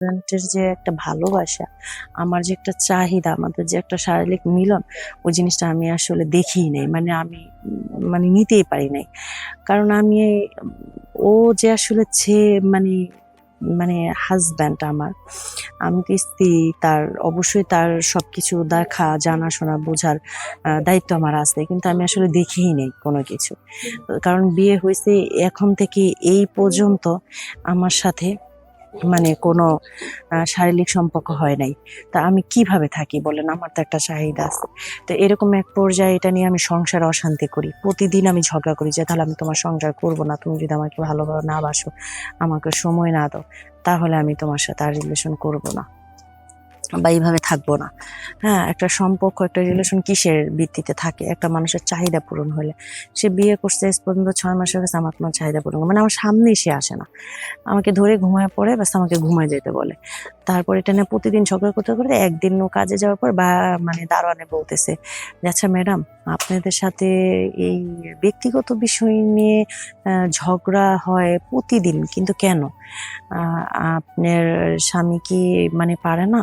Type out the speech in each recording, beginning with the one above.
হাজব্যান্ডের যে একটা ভালোবাসা আমার যে একটা চাহিদা আমাদের যে একটা শারীরিক মিলন ওই জিনিসটা আমি আসলে দেখিই নাই। মানে আমি মানে নিতেই পারি নাই। কারণ আমি ও যে আসলে ছে মানে মানে হাজব্যান্ড আমার আমি তো স্ত্রী তার অবশ্যই তার সব কিছু দেখা জানাশোনা বোঝার দায়িত্ব আমার আছে। কিন্তু আমি আসলে দেখিই নেই কোনো কিছু। কারণ বিয়ে হয়েছে এখন থেকে এই পর্যন্ত আমার সাথে মানে কোনো শারীরিক সম্পর্ক হয় নাই। তা আমি কীভাবে থাকি বলেন? আমার তো একটা চাহিদা আছে। তো এরকম এক পর্যায়ে এটা নিয়ে আমি সংসার অশান্তি করি। প্রতিদিন আমি ঝগড়া করি যে, তাহলে আমি তোমার সংসার করব না। তুমি যদি আমাকে ভালোভাবে না বাসো, আমাকে সময় না দাও, তাহলে আমি তোমার সাথে আর রিলেশন করব না। বা এইভাবে থাকব না। হ্যাঁ একটা সম্পর্ক, একটা রিলেশন কিসের ভিত্তিতে থাকে? একটা মানুষের চাহিদা পূরণ হলে। সে বিয়ে করছে আজ পর্যন্ত ছয় মাসের গেছে আমার কোনো চাহিদা পূরণ মানে আমার সামনেই সে আসে না। আমাকে ধরে ঘুমায় পড়ে বাস আমাকে ঘুমায় যেতে বলে। তারপর এটা নিয়ে প্রতিদিন ঝগড়া করতে করতে একদিন কাজে যাওয়ার পর বা মানে দারোয়ানে বলতেছে আচ্ছা ম্যাডাম, আপনাদের সাথে এই ব্যক্তিগত বিষয় নিয়ে ঝগড়া হয় প্রতিদিন, কিন্তু কেন? আপনার স্বামী কি মানে পারে না?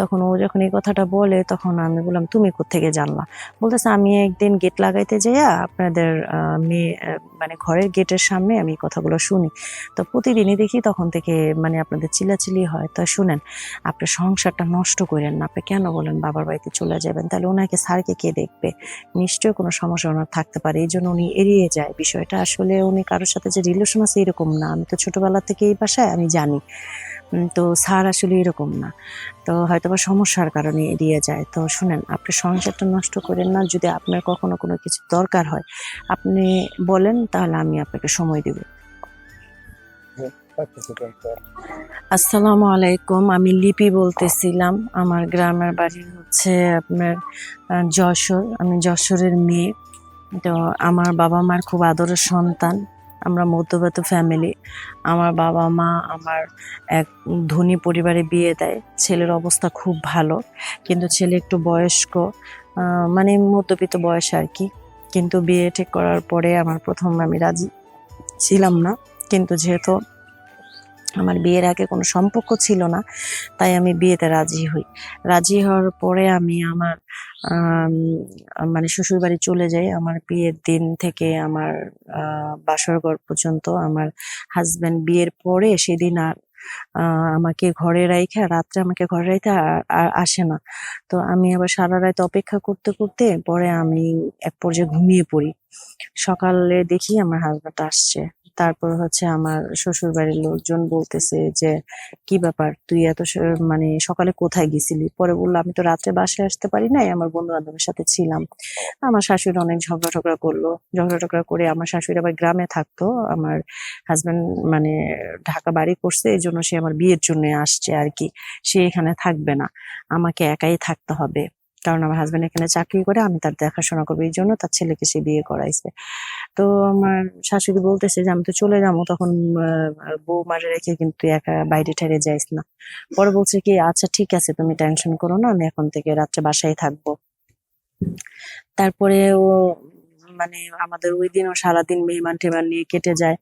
তখন ও যখন এই কথাটা বলে, তখন আমি বললাম, তুমি কোত্থেকে জানলা? বলতেছে, আমি একদিন গেট লাগাইতে যাইয়া আপনাদের মেয়ে মানে ঘরের গেটের সামনে আমি কথাগুলো শুনি। তো প্রতিদিনই দেখি তখন থেকে মানে আপনাদের চিল্লাচিল্লি হয়। তো শুনেন, আপনার সংসারটা নষ্ট করেন না। আপনি কেন বলেন বাবার বাড়িতে চলে যাবেন? তাহলে ওনাকে, স্যারকে কে দেখবে? নিশ্চয়ই কোনো সমস্যা ওনার থাকতে পারে। এই জন্য উনি এড়িয়ে যায়। বিষয়টা আসলে উনি কারোর সাথে যে রিলেশন আছে এরকম না। আমি তো ছোটবেলা থেকে এই বাসায়, আমি জানি। তো স্যার আসলে এরকম না। তো হয়তো বা সমস্যার কারণে এড়িয়ে যায়। তো শুনেন আপনি সংসারটা নষ্ট করেন না। যদি আপনার কখনো কোনো কিছু দরকার হয় আপনি বলেন তাহলে আমি আপনাকে সময় দিব। আসসালামু আলাইকুম। আমি লিপি বলতেছিলাম। আমার গ্রামের বাড়ি হচ্ছে আপনার যশোর। আমি যশোরের মেয়ে। তো আমার বাবা মার খুব আদরের সন্তান। আমরা মধ্যবিত্ত ফ্যামিলি আমার বাবা মা, আমার এক ধনী পরিবারে বিয়ে দেয়। ছেলের অবস্থা খুব ভালো, কিন্তু ছেলে একটু বয়স্ক মানে মধ্যবিত্ত বয়স আর কি। কিন্তু বিয়ে ঠিক করার পরে আমার প্রথম আমি রাজি ছিলাম না, কিন্তু যেহেতু আমার বিয়ের আগে কোনো সম্পর্ক ছিল না তাই আমি বিয়েতে রাজি হই। রাজি হওয়ার পরে আমি আমার আম, মানে শ্বশুর বাড়ি চলে যাই। আমার বিয়ের দিন থেকে আমার আহ, বাসর ঘর পর্যন্ত আমার হাজব্যান্ড বিয়ের পরে সেদিন আর আমাকে ঘরে রাইখা রাত্রে আমাকে ঘরে আর আর আসে না। তো আমি আবার সারা রাত অপেক্ষা করতে করতে পরে আমি এক পর্যায়ে ঘুমিয়ে পড়ি। সকালে দেখি আমার হাজব্যান্ড আসছে। তারপর হচ্ছে আমার শ্বশুর বাড়ির লোকজন বলতেছে যে, কি ব্যাপার? তুই এত মানে সকালে কোথায় গেছিলি? পরে বলল, আমি তো রাত্রে বাসায় আসতে পারি নাই, আমার বন্ধু বান্ধবের সাথে ছিলাম। আমার শাশুড়ি অনেক ঝগড়া টগড়া করল। ঝগড়া টগড়া করে আমার শাশুড়ি আবার গ্রামে থাকতো। আমার হাজব্যান্ড মানে ঢাকা বাড়ি করছে, এই জন্য সে আমার বিয়ের জন্য আসছে আর কি। সে এখানে থাকবে না। আমাকে একাই থাকতে হবে। কারণ আমার হাজব্যান্ড এখানে চাকরি করে, আমি তার দেখাশোনা করব, এই জন্য তার ছেলেকে সে বিয়ে করাইছে। তো আমার শাশুড়ি বলতেছে যে, আমি তো চলে যাব, তখন বউ মারে রেখে কিন্তু একা বাইরে ঠেরে যাইস না। পরে বলছে কি আচ্ছা ঠিক আছে, তুমি টেনশন করো না, আমি এখন থেকে রাত্রে বাসায় থাকব। তারপরে ও মানে আমাদের ওই দিনও সারাদিন মেহমান টেমান নিয়ে কেটে যায়।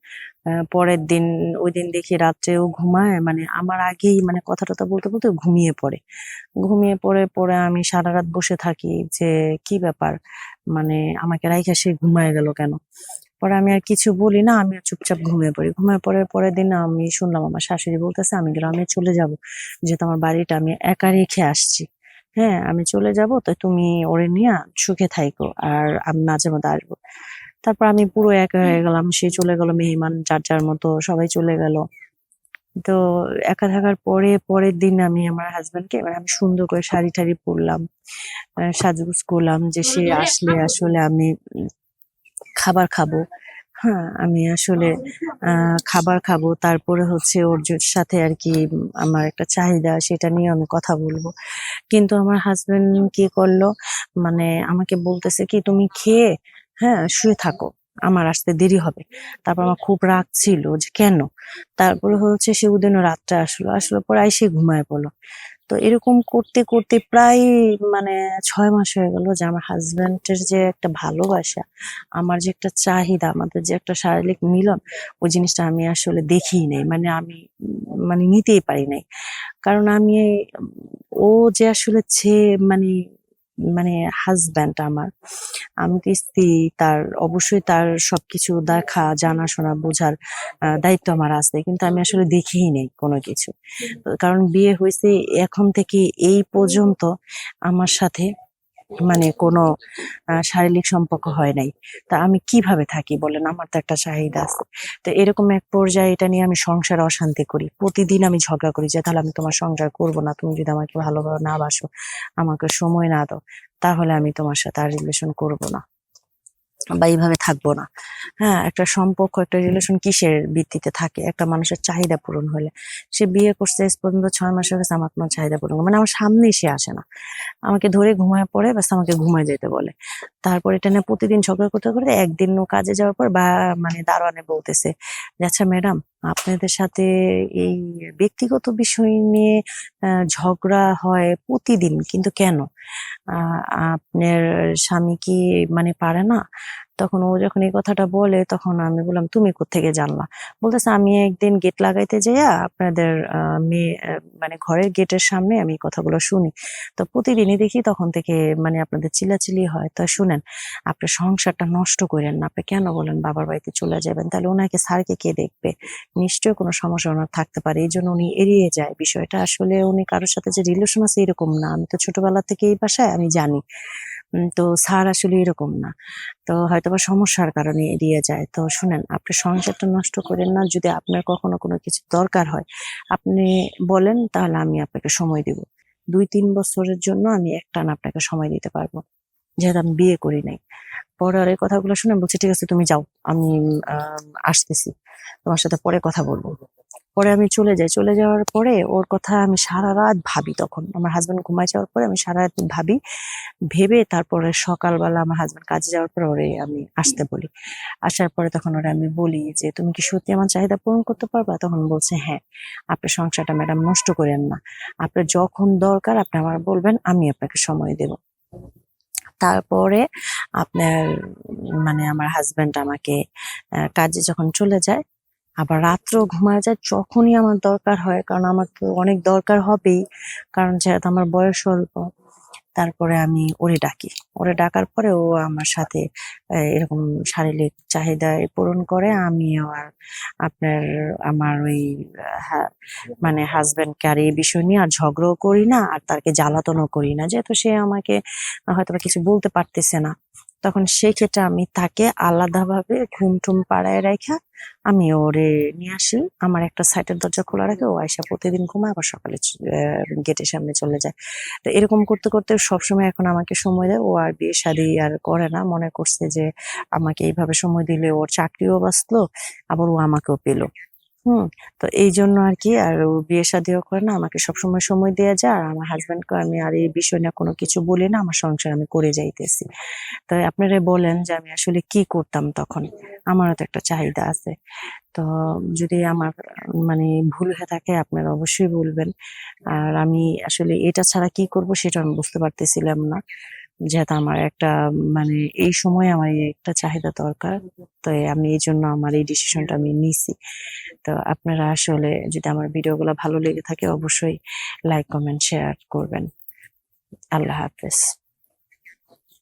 পরের দিন, ওই দিন দেখি রাত্রে ও ঘুমায় মানে আমার আগেই মানে কথা টথা বলতে বলতে ঘুমিয়ে পড়ে। ঘুমিয়ে পড়ে পরে আমি সারা রাত বসে থাকি যে, কি ব্যাপার? মানে আমাকে রাইখা সে ঘুমায় গেল কেন? পরে আমি আর কিছু বলি না আমি চুপচাপ ঘুমিয়ে পড়ি। ঘুমিয়ে পড়ে, পরের দিন আমি শুনলাম আমার শাশুড়ি বলতেছে, আমি গ্রামে চলে যাব, যেহেতু আমার বাড়িটা আমি একা রেখে আসছি। হ্যাঁ আমি চলে যাব তো তুমি ওরে নিয়ে সুখে থাইকো আর আমি মাঝে মধ্যে আসব। তারপর আমি পুরো একা হয়ে গেলাম সে চলে গেল মেহমান যার যার মতো সবাই চলে গেল। তো একা থাকার পরে পরের দিন আমি আমার হাজবেন্ডকে এবার আমি সুন্দর করে শাড়ি টাড়ি পরলাম সাজগুজ করলাম যে সে আসলে আসলে আমি খাবার খাব। হ্যাঁ আমি আসলে খাবার খাব, তারপরে হচ্ছে ওর সাথে আর কি আমার একটা চাহিদা, সেটা নিয়ে আমি কথা বলব। কিন্তু আমার হাজবেন্ড কি করল মানে আমাকে বলতেছে কি, তুমি খেয়ে হ্যাঁ শুয়ে থাকো, আমার আসতে দেরি হবে। তারপর আমার খুব রাগ ছিল যে কেন? তারপরে হচ্ছে সে ওদিনও রাতটা আসলো আসলো পরে আইসে ঘুমায় পড়ল। তো এরকম করতে করতে প্রায় মানে ছয় মাস হয়ে গেল যে আমার হাজব্যান্ডের যে একটা ভালোবাসা, আমার যে একটা চাহিদা, আমাদের যে একটা শারীরিক মিলন, ওই জিনিসটা আমি আসলে দেখি নাই। মানে আমি মানে নিতেই পারি নাই। কারণ আমি, ও যে আসলে ছে মানে মানে হাজব্যান্ড আমার, আমি তো স্ত্রী, তার অবশ্যই তার সবকিছু দেখা, জানাশোনা, বোঝার দায়িত্ব আমার আছে, কিন্তু আমি আসলে দেখিই নেই কোনো কিছু। কারণ বিয়ে হয়েছে এখন থেকে এই পর্যন্ত আমার সাথে মানে কোনো শারীরিক সম্পর্ক হয় নাই। তা আমি কীভাবে থাকি বলেন? আমার তো একটা চাহিদা আছে। তো এরকম এক পর্যায়ে এটা নিয়ে আমি সংসার অশান্তি করি। প্রতিদিন আমি ঝগড়া করি যে, তাহলে আমি তোমার সংসার করব না। তুমি যদি আমাকে ভালোভাবে না বাসো, আমাকে সময় না দাও, তাহলে আমি তোমার সাথে আর রিলেশন করব না। বা এইভাবে থাকব না। হ্যাঁ একটা সম্পর্ক, একটা রিলেশন কিসের ভিত্তিতে থাকে? একটা মানুষের চাহিদা পূরণ হলে। সে বিয়ে করছে এস পর্যন্ত ছয় মাস হয়ে আমার কোনো চাহিদা পূরণ মানে আমার সামনেই সে আসে না। আমাকে ধরে ঘুমায় পড়ে, ব্যাস আমাকে ঘুমায় যেতে বলে। তারপর এটা নিয়ে প্রতিদিন ঝগড়া করতে করে একদিন কাজে যাওয়ার পর বা মানে দারোয়ানে বলতেছে আচ্ছা ম্যাডাম আপনাদের সাথে এই ব্যক্তিগত বিষয় নিয়ে ঝগড়া হয় প্রতিদিন, কিন্তু কেন? আপনার স্বামী কি মানে পারে না? তখন ও যখন এই কথাটা বলে, তখন আমি বললাম, তুমি কোত্থেকে জানলা? বলতেছে, আমি একদিন গেট লাগাইতে যাইয়া আপনাদের মেয়ে মানে ঘরের গেটের সামনে আমি কথাগুলো শুনি। তো প্রতিদিনই দেখি তখন থেকে মানে আপনাদের চিল্লাচিল্লি হয়। তো শুনেন আপনি সংসারটা নষ্ট করেন না। আপনি কেন বলেন বাবার বাড়িতে চলে যাবেন? তাহলে ওনাকে স্যারকে কে দেখবে? নিশ্চয়ই কোনো সমস্যা ওনার থাকতে পারে। এই জন্য উনি এড়িয়ে যায়। বিষয়টা আসলে উনি কারোর সাথে যে রিলেশন আছে এরকম না। আমি তো ছোটবেলা থেকে এই বাসায় আমি জানি। তো স্যার আসলে এরকম না। তো হয়তো বা সমস্যার কারণে এড়িয়ে যায়। তো শুনেন, আপনি সংসারটা নষ্ট করেন না। যদি আপনার কখনো কোনো কিছু দরকার হয়, আপনি বলেন, তাহলে আমি আপনাকে সময় দিব। দুই তিন বছরের জন্য আমি একটানা আপনাকে সময় দিতে পারব। যেহেতু আমি বিয়ে করি নাই। পরে আর এই কথাগুলো শুনে বলছি, ঠিক আছে, তুমি যাও। আমি আসতেছি। তোমার সাথে পরে কথা বলব। পরে আমি চলে যাই। চলে যাওয়ার পরে ওর কথা আমি সারা রাত ভাবি তখন। আমার হাজব্যান্ড ঘুমায় যাওয়ার পরে আমি সারা রাত ভাবি। ভেবে তারপরে সকালবেলা আমার হাজব্যান্ড কাজে যাওয়ার পরে ওরে আমি আসতে বলি। আসার পরে তখন ওরা আমি বলি যে, তুমি কি সত্যি আমার চাহিদা পূরণ করতে পারবা? তখন বলছে হ্যাঁ আপনার সংসারটা ম্যাডাম নষ্ট করেন না। আপনার যখন দরকার আপনি আমার বলবেন, আমি আপনাকে সময় দেব। তারপরে আপনার মানে আমার হাজবেন্ড আমাকে কাজে যখন চলে যায় আবার রাত্রেও ঘুমায় যায় যখনই আমার দরকার হয়, কারণ আমার তো অনেক দরকার হবেই, কারণ যেহেতু আমার বয়স অল্প, তারপরে আমি ওরে ডাকি। ওরে ডাকার পরে ও আমার সাথে এরকম শারীরিক চাহিদা পূরণ করে, আমি আর আপনার, আমার ওই মানে হাজবেন্ডকে আর এই বিষয় নিয়ে আর ঝগড়াও করি না, আর তাকে জ্বালাতনও করি না। যেহেতু সে আমাকে হয়তো কিছু বলতে পারতেছে না, তখন সেই ক্ষেত্রে আমি তাকে আলাদাভাবে ঘুম টুম পাড়ায় রেখা আমি ওরে নিয়ে আসি। আমার একটা সাইটের দরজা খোলা রাখে, ও আয়সা প্রতিদিন ঘুমায়, আবার সকালে গেটের সামনে চলে যায়। তো এরকম করতে করতে সবসময় এখন আমাকে সময় দেয়। ও আর বিয়ে শাদী আর করে না। মনে করছে যে আমাকে এইভাবে সময় দিলে ওর চাকরিও বাঁচলো, আবার ও আমাকেও পেল। হুম, তো এই জন্য আর কি আর ও বিয়ে শাদিও করে না, আমাকে সবসময় সময় দেওয়া যায় আর আমার হাজবেন্ডকে আমি আর এই বিষয় নিয়ে কোনো কিছু বলি না, আমার সংসার আমি করে যাইতেছি। তো আপনারা বলেন যে আমি আসলে কি করতাম তখন? আমারও তো একটা চাহিদা আছে। তো যদি আমার মানে ভুল হয়ে থাকে আপনারা অবশ্যই বলবেন। আর আমি আসলে এটা ছাড়া কি করব সেটা আমি বুঝতে পারতেছিলাম না। যেহেতু আমার একটা মানে এই সময় আমার একটা চাহিদা দরকার। তো আমি এই জন্য আমার এই ডিসিশনটা আমি নিছি। তো আপনারা আসলে যদি আমার ভিডিওগুলো ভালো লেগে থাকে অবশ্যই লাইক কমেন্ট শেয়ার করবেন। আল্লাহ হাফেজ।